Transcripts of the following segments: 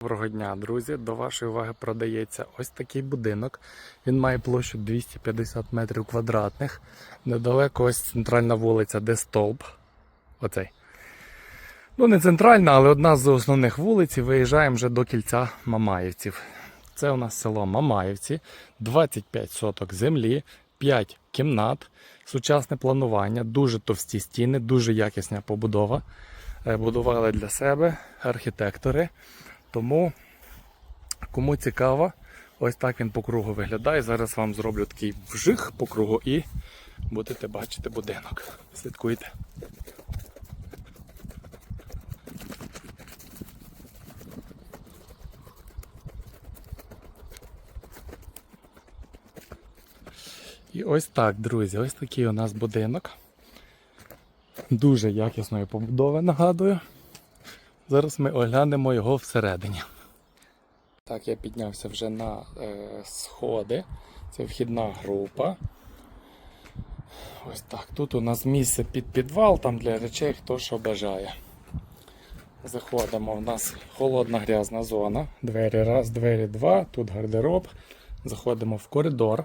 Доброго дня, друзі! До вашої уваги продається ось такий будинок. Він має площу 250 метрів квадратних. Недалеко ось центральна вулиця, де стовп. Оцей. Ну, не центральна, але одна з основних вулиць. Виїжджаємо вже до кільця Мамаївців. Це у нас село Мамаївці, 25 соток землі, 5 кімнат, сучасне планування, дуже товсті стіни, дуже якісна побудова. Е, Будували для себе архітектори. Тому, кому цікаво, ось так він по кругу виглядає. Зараз вам зроблю такий вжих по кругу і будете бачити будинок. Слідкуйте. І ось так, друзі, ось такий у нас будинок. Дуже якісної побудови, нагадую. Зараз ми оглянемо його всередині. Так, я піднявся вже на е, сходи. Це вхідна група. Ось так. Тут у нас місце під підвал, там для речей, хто що бажає. Заходимо, у нас холодна грязна зона. Двері раз, двері два, тут гардероб. Заходимо в коридор,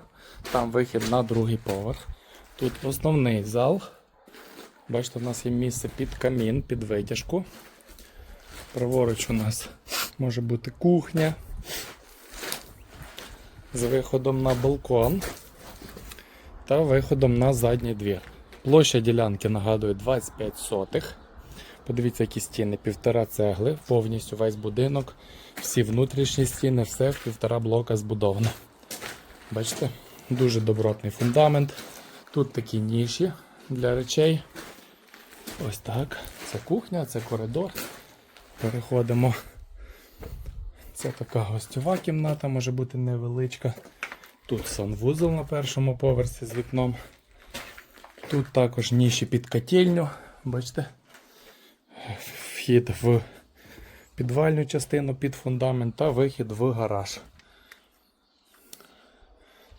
там вихід на другий поверх. Тут основний зал. Бачите, у нас є місце під камін, під витяжку. Праворуч у нас може бути кухня з виходом на балкон та виходом на задній двір. Площа ділянки нагадує 25 сотих. Подивіться, які стіни, півтора цегли, повністю весь будинок, всі внутрішні стіни, все в півтора блока збудовано. Бачите? Дуже добротний фундамент. Тут такі ніші для речей. Ось так. Це кухня, це коридор. Переходимо. Це така гостьова кімната, може бути невеличка. Тут санвузол на першому поверсі з вікном. Тут також ніші під котельню. Бачите? Вхід в підвальну частину під фундамент та вихід в гараж.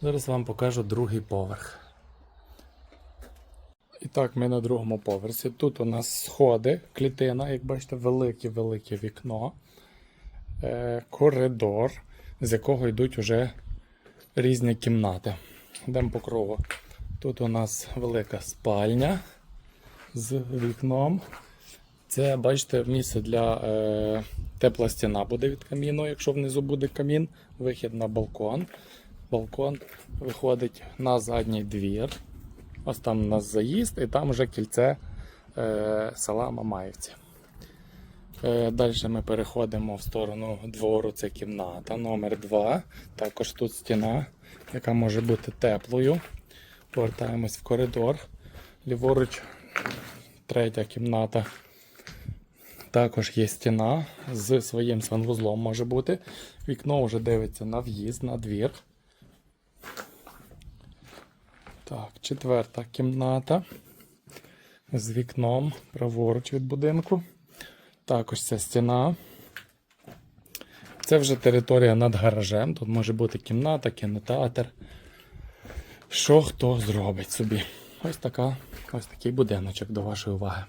Зараз вам покажу другий поверх. Так, ми на другому поверсі. Тут у нас сходи, клітина, як бачите, велике-велике вікно, е, коридор, з якого йдуть уже різні кімнати. Йдемо по кругу. Тут у нас велика спальня з вікном. Це, бачите, місце для е, тепла стіна буде від каміну, якщо внизу буде камін, вихід на балкон. Балкон виходить на задній двір. Ось там у нас заїзд, і там вже кільце е, села Мамаївці. Е, Далі ми переходимо в сторону двору, це кімната номер 2 Також тут стіна, яка може бути теплою. Повертаємось в коридор. Ліворуч, третя кімната. Також є стіна з своїм санвузлом може бути. Вікно вже дивиться на в'їзд, на двір. Так, четверта кімната з вікном праворуч від будинку. Також ця стіна. Це вже територія над гаражем. Тут може бути кімната, кінотеатр. Що хто зробить собі. Ось така, ось такий будиночок до вашої уваги.